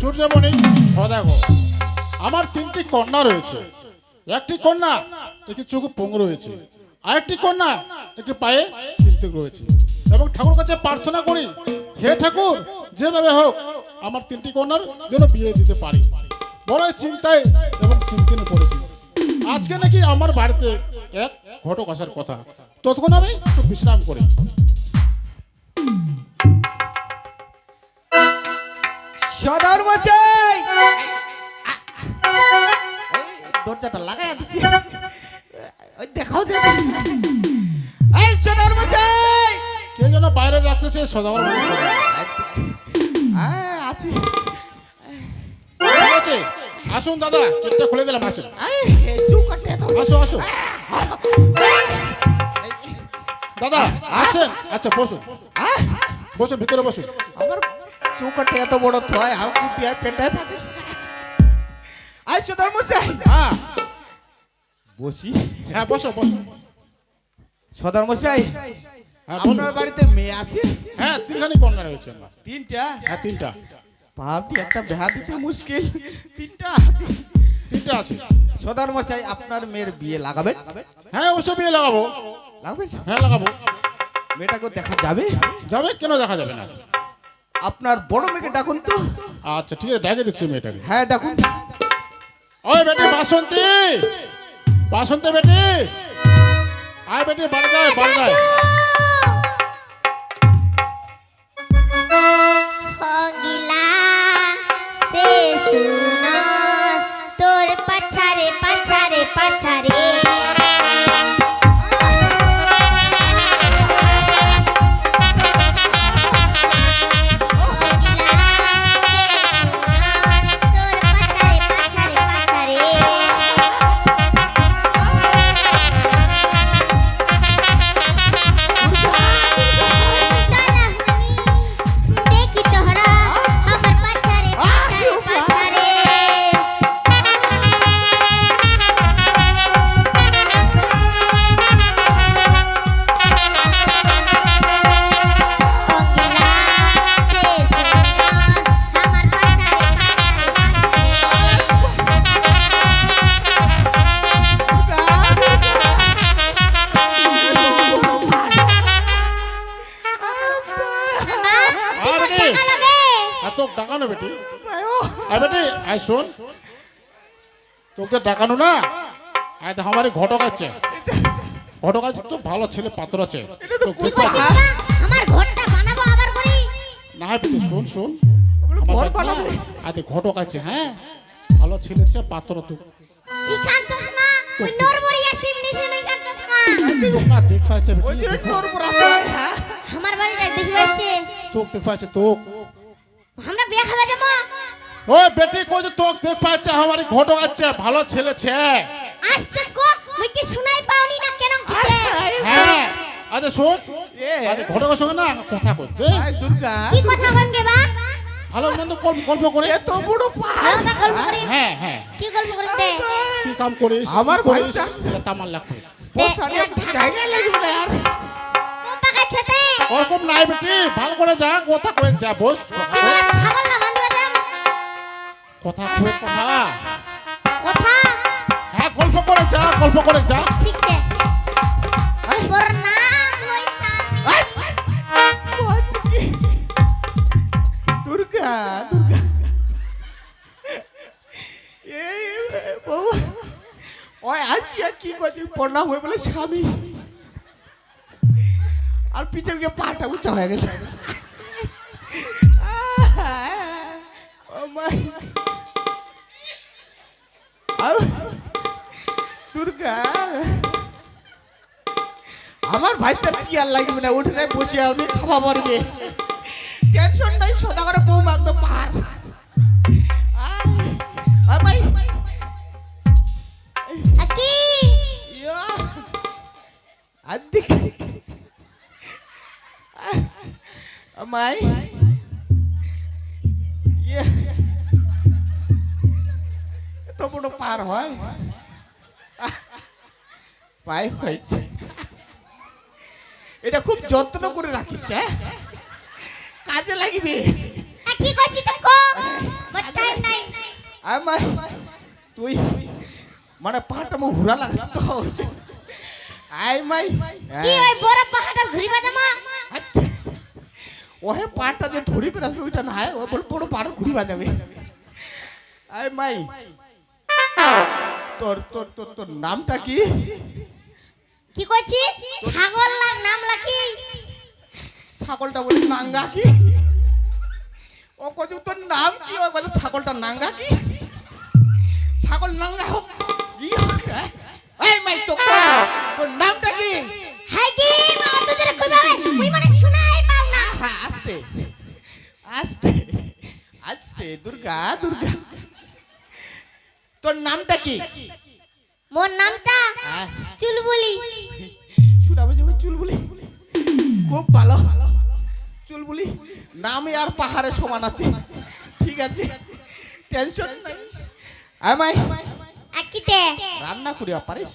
সূর্যমণি সদাগর। আমার তিনটি কন্যা রয়েছে। একটি কন্যা, একটি চোখে পঙ্গ রয়েছে। আর একটি কন্যা, একটি পায়ে তিনটিক রয়েছে। এবং ঠাকুর কাছে প্রার্থনা করি, হে ঠাকুর, যেভাবে হোক আমার তিনটি কন্যার যেন বিয়ে দিতে পারি। বড় চিন্তায় এবং চিন্তিনে পড়েছি। আজকে নাকি আমার বাড়িতে এক ঘটক আসার কথা। ততক্ষণ আমি একটু বিশ্রাম করি। সদর মশাই। দরজাটা লাগাই দিছি। ওই দেখাও যে। এই সদর মশাই। কে যেন বাইরে রাখতেছে সদাগর। আয়, আছি। ঠিক আছে আসুন দাদা গেটটা খুলে দিলাম আসুন। আসো আসো। দাদা আসেন। আচ্ছা বসুন। আহ, বসুন ভিতরে বসুন। আমার চৌকাঠে এত বড় থয় আর কি দিয়ে পেটায় ফাটে আই সদর মশাই। হ্যাঁ। বসি। হ্যাঁ বসো বসো। সদর মশাই হ্যাঁ আপনার বাড়িতে মেয়ে আছে? হ্যাঁ তিনখানি কন্যা রয়েছে আমার। তিনটা? হ্যাঁ তিনটা। ভাবটি একটা দিতে মুশকিল। তিনটা তিনটা আছে। সদর মশাই আপনার মেয়ের বিয়ে লাগাবেন? হ্যাঁ অবশ্যই বিয়ে লাগাবো। লাগাবেন? হ্যাঁ লাগাবো। মেয়েটাকে দেখা যাবে? যাবে কেন দেখা যাবে না? আপনার বড় মেয়েকে ডাকুন তো। আচ্ছা ঠিক আছে ডাকে দিচ্ছি মেয়েটাকে। হ্যাঁ ডাকুন। ওই বেটি বাসন্তী! বাসন্তী বেটি! আয় বেটি বাড়ি যায় বাড়ি যায় এত ডাকানো বেটি। আয়। বেটি আয় শোন। তোকে ডাকানো না। আয় দেখ আমার এই ঘটক আছে। ঘটক আছে তো ভালো ছেলে পাত্র আছে। তো দেখতে আছে। আমার ঘরটা বানাবো আবার করি? না বেটি শোন শোন। ঘর বানাবে। আচ্ছা ঘটক আছে হ্যাঁ? ভালো ছেলে আছে পাত্র তো ইখান চশমা? ওই নরবরিয়া সিমনি সিমনি ইখান চশমা। তোকে না দেখ পাচ্ছে ওই যে বেটি তোর উপর আছে হ্যাঁ? আমার বাড়িটা দেখি পাচ্ছে। তোক দেখ তোক। আমরা বিয়া খাবে যাব ওই বেটি কই যে তোক দেখ পাচ্ছে আমার এই ঘটক আছে ভালো ছেলে ছে আস্তে কো মুই কি শুনাই পাওনি না কেন কিছে হ্যাঁ আচ্ছা শোন। আচ্ছা ঘটকের সঙ্গে না কথা করতে আয় দুর্গা কি কথা কোন গে বা ভালো মন্দ গল্প করে এত বড় পাহাড় হ্যাঁ হ্যাঁ কি গল্প করতে কি কাম করিস আমার কি ভাইটা। তামার লাগবে একটা জায়গা লাগবে না আর ওরকম নাই বেটি ভালো করে যা কথা কয়ে যা বস। কথা কয়ে। কথা। কথা? হ্যাঁ গল্প করে যা গল্প করে যা। ঠিক আছে। ওর নাম? দুর্গা দুর্গা। এই বাবা ওই আসিয়া কি করছি প্রণাম হয়ে বলে স্বামী। পিছনে গিয়ে পাটা উঁচা হয়ে গেল আর দুর্গা আমার ভাইস্তার চেয়ার লাগবে না উঠে নাই বসে আমি খাওয়া পারবে টেনশন নাই সদা করে বউ একদম পার ভাই আকি। আমাই ইয়ে এত বড় পার হয় পাই হয়েছে এটা খুব যত্ন করে রাখিস হ্যাঁ কাজে লাগবে কি করছি তো কো বচ্চা আয় মাই তুই মানে পাহাড়টা মুখ ঘুরা লাগছে তো আয় মাই কি ওই বড় পাহাড়টা ঘুরিবা জামা ওহে পাহাড়টা যে ধরি পেরাছে ওইটা না ও বল বড় পাহাড় ঘুরি বাজাবে। আয় মাই তোর তোর তোর তোর নামটা কি? কি কইছি? ছাগলার নাম লাকি ছাগলটা বলে নাঙ্গা কি? ও কত তোর নাম কি? ও কত ছাগলটা নাঙ্গা কি? ছাগল নাঙ্গা হোক কি হোক হ্যাঁ? এই মাই তো তোর নামটা কি? হাই কি মা অত জোরে কইবাবে মুই মানে শুনাই পাও না। হ্যাঁ আস্তে। আস্তে। আস্তে দুর্গা দুর্গা। তোর নামটা কি? মোর নামটা হ্যাঁ। চুলবুলি। শুনাবে যখন চুলবুলি। খুব ভালো। চুলবুলি নামে আর পাহাড়ে সমান আছে। ঠিক আছে। টেনশন নাই। আমায় আকিতে। রান্না করি পারিস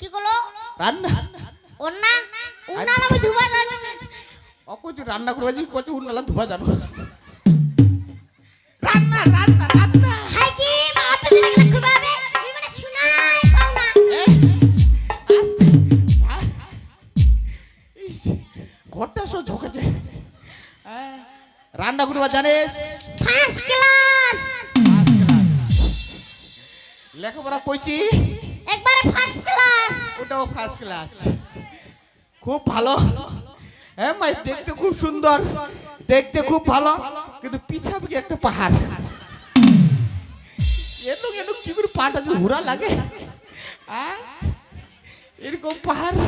কি কলো? রান্না। ওর না উনালা আমি ধুবা জানো ও কচু রান্না করবে যে কচু উন্নালা ধোয়া জানো। রান্না রান্না রান্না। হাই কি মা অত জোরে গেলে কইবাবে মুই মানে শুনাই পাও না ঘরটা সব ঝোঁকেছে। রান্না করবা জানিস? ফার্স্ট ক্লাস লেখাপড়া কইছি একবারে ফার্স্ট ক্লাস ওটাও ফার্স্ট ক্লাস খুব ভালো। হ্যাঁ মাই দেখতে খুব সুন্দর। দেখতে খুব ভালো কিন্তু পিছাবে কি একটা পাহাড়। এলো এলো কি করে পাটা যে ঘোরা লাগে? এরকম পাহাড়।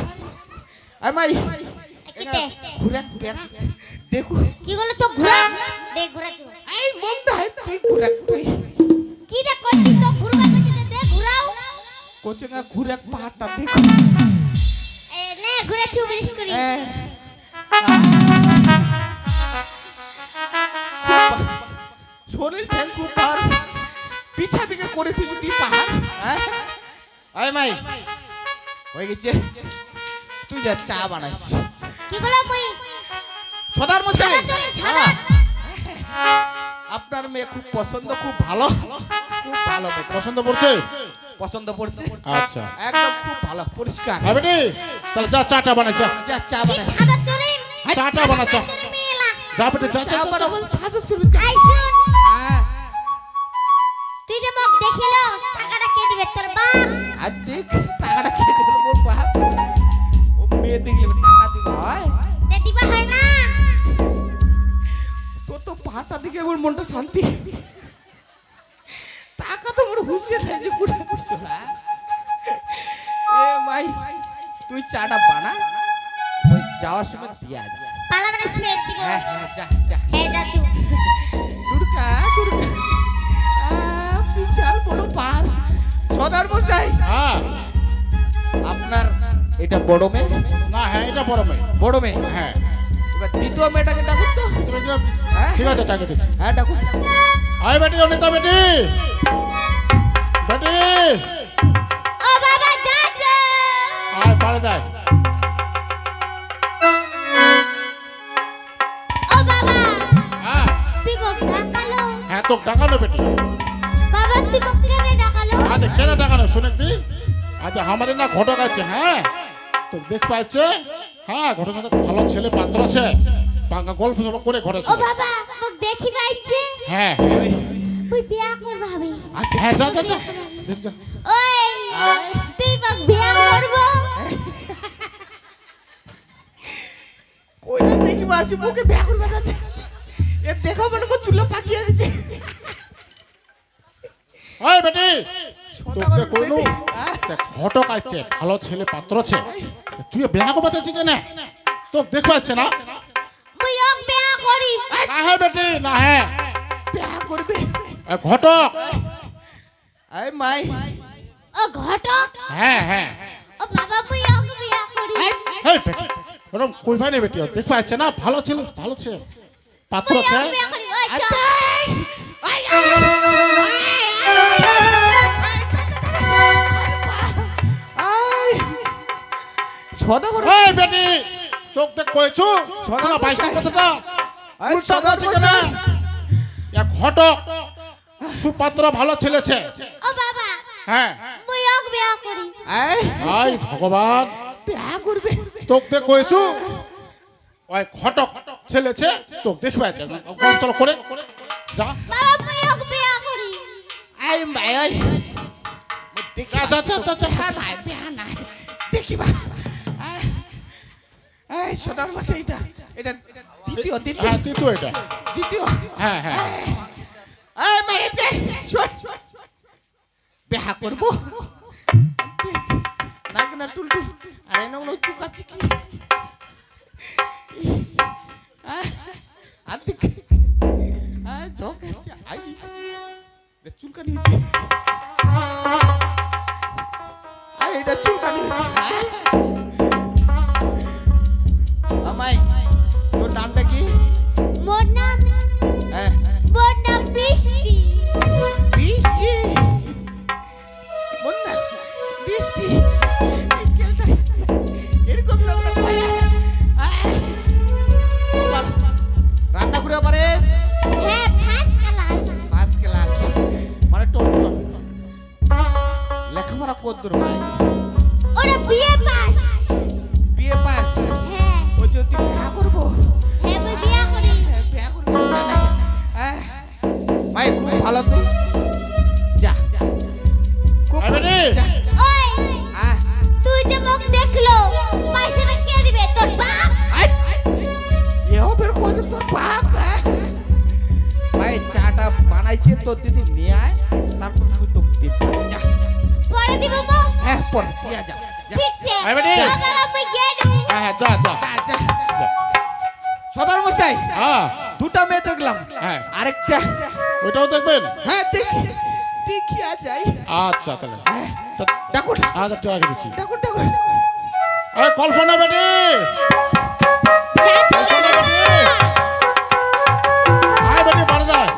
আমাই কিতে? ঘুরে বেড়া। কি করলে তো ঘুরা দে ঘুরা এই মন নাই তুই ঘুরে তুই কি দে কইছি তো ঘুরবা কইছি দে, ঘুরাও কোচেঙ্গা ঘুরে পাহাড়টা দেখু। এ নে ঘুরে করি। শরীর ঠ্যাং খুব পার পিছা পিকে করে তুই যদি পাহাড় হ্যাঁ? আয় মাই। হয়ে গেছে। তুই যা চা বানাইস কি করল মুই সদার মশাই। আপনার মেয়ে খুব পছন্দ খুব ভালো। খুব ভালো মেয়ে। পছন্দ পড়ছে? পছন্দ পড়ছে। আচ্ছা। একদম খুব ভালো পরিষ্কার। বেটি তাহলে যা চাটা বানাই যা। যা চা বানাই। চাটা বানা চা যা যা চা চা বানাবো সাজো চুরি আই শুন। হ্যাঁ। তুই যে মোক দেখিলো টাকাটা কে দিবে? তোর বাপ। আর দেখ টাকাটা খেয়ে দিল মোর বাপ। ও মেয়ে দেখলে টাকা দিব হয়? দে দিবা হয় না। তোর তো পাটা দিকে আমার মনটা শান্তি। টাকা তো মোর হুঁশিয়ার নাই যে করছ হ্যাঁ? এ ভাই তুই চাটা বানা। যাওয়ার সময় দিয়া যা পালা মানে শুনে দিব হ্যাঁ হ্যাঁ যা যা। হে যা চু দুর্গা। দুর্গা বিশাল বড় পাহাড়। সদার মশাই। হ্যাঁ। আপনার এটা বড় মেয়ে? না হ্যাঁ এটা বড় মেয়ে। বড় মেয়ে? হ্যাঁ। এবার দ্বিতীয় মেয়েটাকে ডাকুন তো। তুমি হ্যাঁ? ঠিক আছে টাকা দিচ্ছি। হ্যাঁ ডাকুন। আয় বেটি অনিতা বেটি। বেটি। ও বাবা যা যা। আয় পারে দেয়। ডাকালো হ্যাঁ তো টাকা লো বেটি। বাবা তুই কেন ডাকালো। আজ কেন নো শুনে দি। আজ আমারে না ঘটক আছে হ্যাঁ? তো দেখ পাচ্ছে হ্যাঁ ঘটক সাথে ভালো ছেলে পাত্র আছে। পাঙ্কা গল্প সব করে ঘরে ও বাবা মোক দেখি পাইছে হ্যাঁ হ্যাঁ। ওই বিয়া কর ভাবি। হ্যাঁ যা যা যা। দেখ যা। ওই তুই মোক বিয়া করব? কইটা দেখি মাসি মুখে ব্যাগ করে যাচ্ছে পাকিয়ে দিচ্ছে। ওই বেটি তোকে? ঘটক আছে ভালো ছেলে পাত্র আছে। তুই বিয়া করতে চাচ্ছিস কেন? তো দেখ পাচ্ছে না? মুই ওক বিয়া করি। না বেটি না ব্যাগ করবে এ ঘটক। I my. ও ঘটক? হ্যাঁ হ্যাঁ। ও বাবা মুই ওক বিয়া করি হেই বেটি ওরকম কই না বেটি দেখ পাচ্ছে না? ভালো ছেলে ভালো ছেলে। পাত্র মুই আছে সদা করে এই বেটি তোকে কইছু সোনা সোনা পাইছ? কথাটা এই উল্টা সোনা করছে কেন? এক ঘটক সুপাত্র ভালো ছেলেছে ও বাবা হ্যাঁ মুই অক বিয়া করি এই আই ভগবান বিয়া করবে তোকে কইছু ওই ঘটক ছেলেছে তোকে দেখবে আছে কম চলো করে। যা। ভাই দেখিবা। সোনার মাসে এটা এটা দ্বিতীয় দ্বিতীয়। হ্যাঁ তুই এটা। দ্বিতীয়। হ্যাঁ হ্যাঁ। এই মেয়ে বে শোন। বিয়া করব। নাক না টুল টুল। আরে নগুলো চুকাচ্ছি কি? হ্যাঁ হ্যাঁ যা যা। সদর মশাই হ্যাঁ। দুটা মেয়ে দেখলাম। হ্যাঁ। আরেকটা ওইটাও দেখবেন? হ্যাঁ দেখি। দেখিয়া যাই। আচ্ছা তাহলে। হ্যাঁ, তা- ডাকুন। আচ্ছা ঠিক আছে দিচ্ছি। ডাকুন ডাকুন। এই কল্পনা বেটি যা চলে বেটি আয় বেটি বাড়ি যায়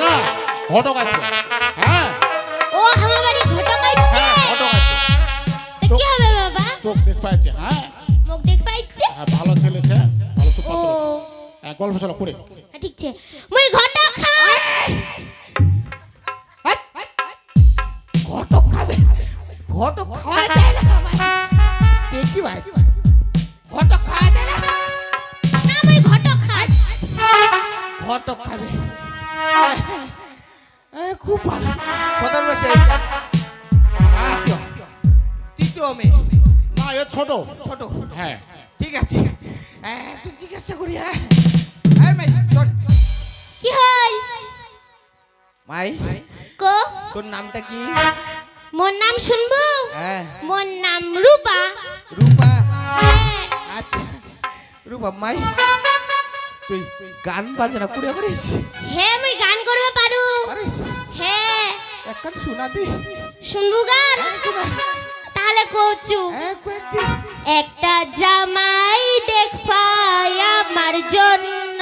না ঘটক আছে। হ্যাঁ? ও আমার বাড়ি ঘটক আইছে হ্যাঁ ঘটক আছে। তো কি হবে বাবা? তোকে দেখ পাইছে হ্যাঁ? মুখ দেখ পাইছে? হ্যাঁ ভালো ছেলেছে ভালো ও। সুপাত্র হ্যাঁ গল্প চলো করে হ্যাঁ, ঠিক আছে। মুই ঘটক খাই হাট। ঘটক খাবে? ঘটক খাওয়া যায় না দেখি ভাই। ঘটক খাওয়া যায় না। না মুই ঘটক খাই। ঘটক খাবে। খুব ভালো। সদর বসে হ্যাঁ তৃতীয় মেয়ে। না এ ছোট। ছোট। হ্যাঁ। ঠিক আছে। তুই জিজ্ঞাসা করি হ্যাঁ। কি হল? মাই কো? তোর নামটা কি? মোর নাম শুনব? হ্যাঁ। মোর নাম রূপা। রূপা। হ্যাঁ। আচ্ছা। রূপা মাই। তুই গান বাজনা করে পারিস হ্যাঁ আমি গান করবে পারু। পারিস? হ্যাঁ একখান শোনা দি। শুনবু গান? তাহলে কোচু। একটা। জামাই দেখফাই আমার জন্য।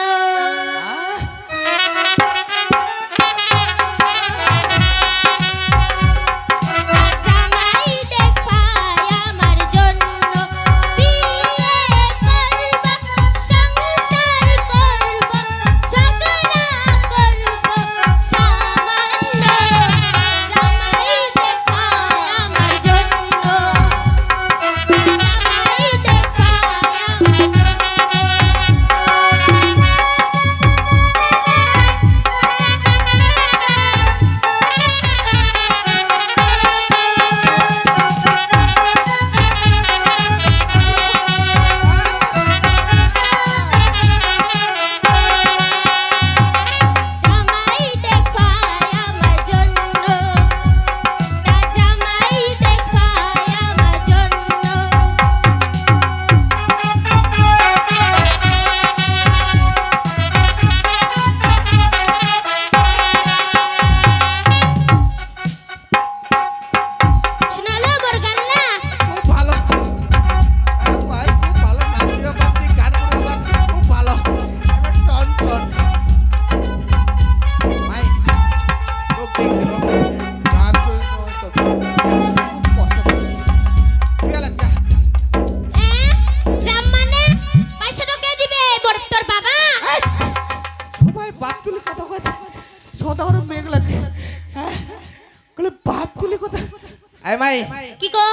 মাই। কি গো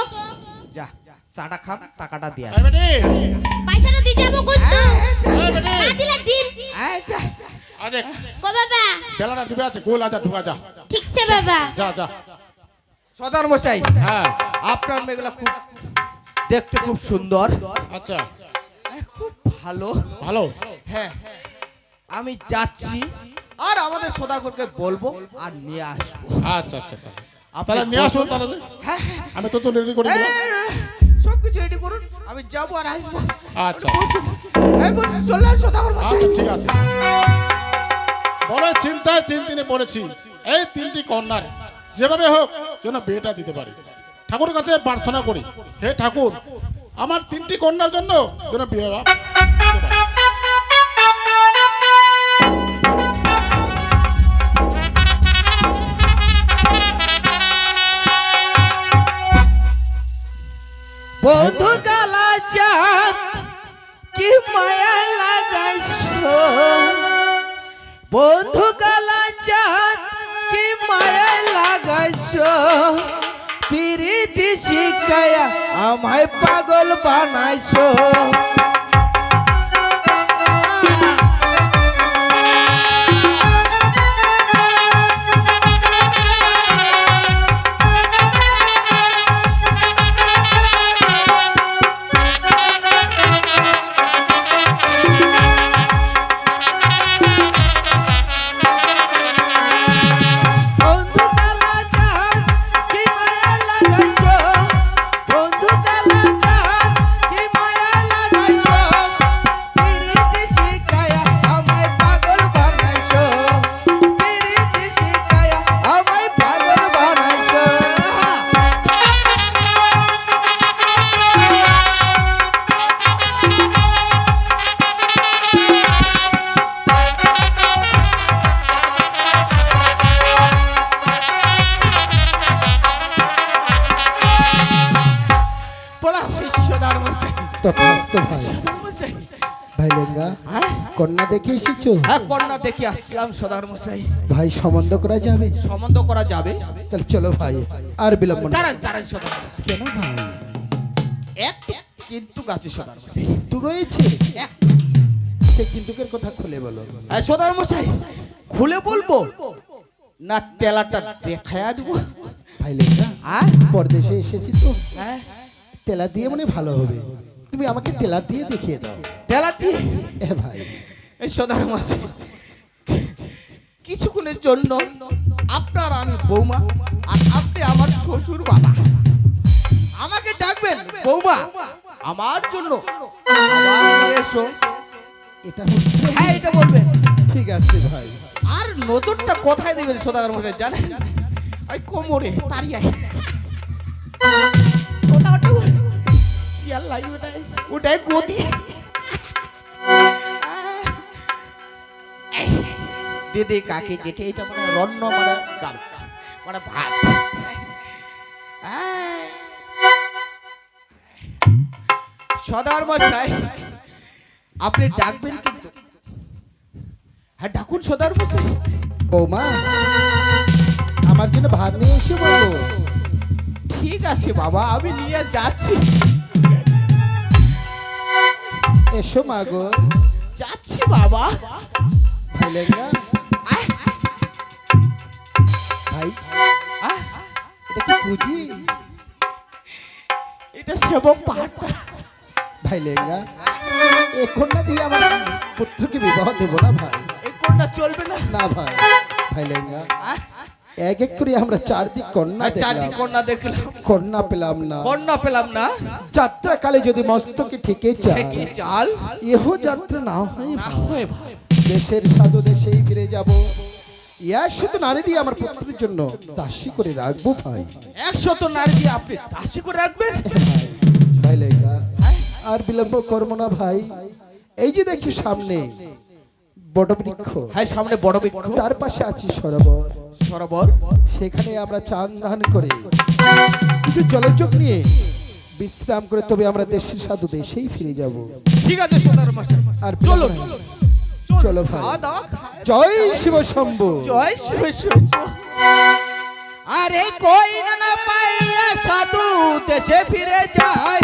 যা চাটা খাম টাকাটা দিয়া। এই বেটি। পয়সাটা দিয়ে যাব কিন্তু এই বেটি। না দিলে দিন আচ্ছা আরে গো বাবা। বেলাটা ডুবে আছে গোল আজা ঢুকা যা। ঠিক আছে বাবা। যা যা। সদার মশাই হ্যাঁ। আপনার মেয়েগুলা খুব দেখতে খুব সুন্দর। আচ্ছা। হ্যাঁ, খুব ভালো। ভালো? হ্যাঁ। আমি যাচ্ছি আর আমাদের সদাগরকে বলব আর নিয়ে আসব। আচ্ছা আচ্ছা। তাহলে নিয়ে আসুন তাহলে। হ্যাঁ হ্যাঁ। আমি তো তো রেডি করে সব কিছু রেডি করুন। আমি যাব আর আসব। আচ্ছা। আচ্ছা ঠিক আছে। বড় চিন্তায় চিন্তিনে পড়েছি। এই তিনটি কন্যার যেভাবে হোক যেন বিয়েটা দিতে পারি। ঠাকুরের কাছে প্রার্থনা করি। হে ঠাকুর আমার তিনটি কন্যার জন্য যেন বিয়ে বা- কালা চাঁদ কি মায়া লাগাইছো? বধু কালা চাঁদ কি মায়া লাগাইছো? পিরিতি শিখায়া আমায় পাগল বানাইছো। দেখে এসেছ? হ্যাঁ কন্যা দেখে আসলাম সদার মশাই। ভাই সম্বন্ধ করা যাবে? সম্বন্ধ করা যাবে? তাহলে চলো ভাই আর বিলম্ব না। দাঁড়ান দাঁড়ান সদার কেন ভাই? একটু কিন্তু গাছে সদার মশাই। তু রয়েছে? এক। সে কিন্তুকের কথা খুলে বলো। আর সদার মশাই খুলে বলব? না টেলাটা দেখায়া দেবো? ভাই লেঙ্গা হ্যাঁ পরদেশে এসেছি তো। হ্যাঁ। টেলার দিয়ে মনে ভালো হবে। তুমি আমাকে টেলার দিয়ে দেখিয়ে দাও। টেলা দিয়ে? এ ভাই। সদার মশাই কিছুক্ষণের জন্য আপনার আমি বৌমা আর আপনি আমার শ্বশুর বাবা। আমাকে ডাকবেন বৌমা। আমার জন্য এসো। এটা হ্যাঁ এটা বলবেন। ঠিক আছে ভাই। আর নজরটা কোথায় দেবেন সদাগর মশাই জানেন? ওই কোমরে তারিয়ায়। ওটা ওটাই ওটাই গদি। দিদি কাকে যেটা এটা মানে রন্ন মানে গাল। মানে ভাত। সদার মশাই আপনি ডাকবেন কিন্তু। হ্যাঁ ডাকুন সদার মশাই বৌমা আমার জন্য ভাত নিয়ে এসে বলব ঠিক আছে বাবা আমি নিয়ে যাচ্ছি। এসো মাগো যাচ্ছি বাবা। ভাই এটা কি বুঝি এটা সেবক পাহাড়টা। ভাই লেঙ্গা এ কন্যা দিয়ে আমার পুত্রকে বিবাহ দেবো না ভাই। এই কোনটা চলবে না। না ভাই ভাই লেঙ্গা এক এক করে আমরা চারদিক কন্যা দেখলাম। কন্যা দেখলাম। কন্যা পেলাম না। কন্যা পেলাম না। যাত্রা কালে যদি মস্তকে ঠিকে চাল কি চাল। ইহ যাত্রা না হয় দেশের সাধু দেশেই ফিরে যাব। শুধু নারী দিয়ে আমার পুত্রের জন্য দাসী করে রাখব ভাই। একশত নারী দিয়ে আপনি দাসী করে রাখবেন? ভাই আর বিলম্ব করব না ভাই। এই যে দেখছি সামনে বৃক্ষ হ্যাঁ সামনে বড় বৃক্ষ তার পাশে আছি সরোবর। সরোবর। সেখানে আমরা চান ধান করে কিছু জলযোগ নিয়ে বিশ্রাম করে তবে আমরা দেশের সাধু দেশেই ফিরে যাব। ঠিক আছে আর চলো চলো ভাই। জয় শিব শম্ভু। জয় শিব শম্ভু। আরে কই না না পাইয়া সাধু দেশে ফিরে যায়।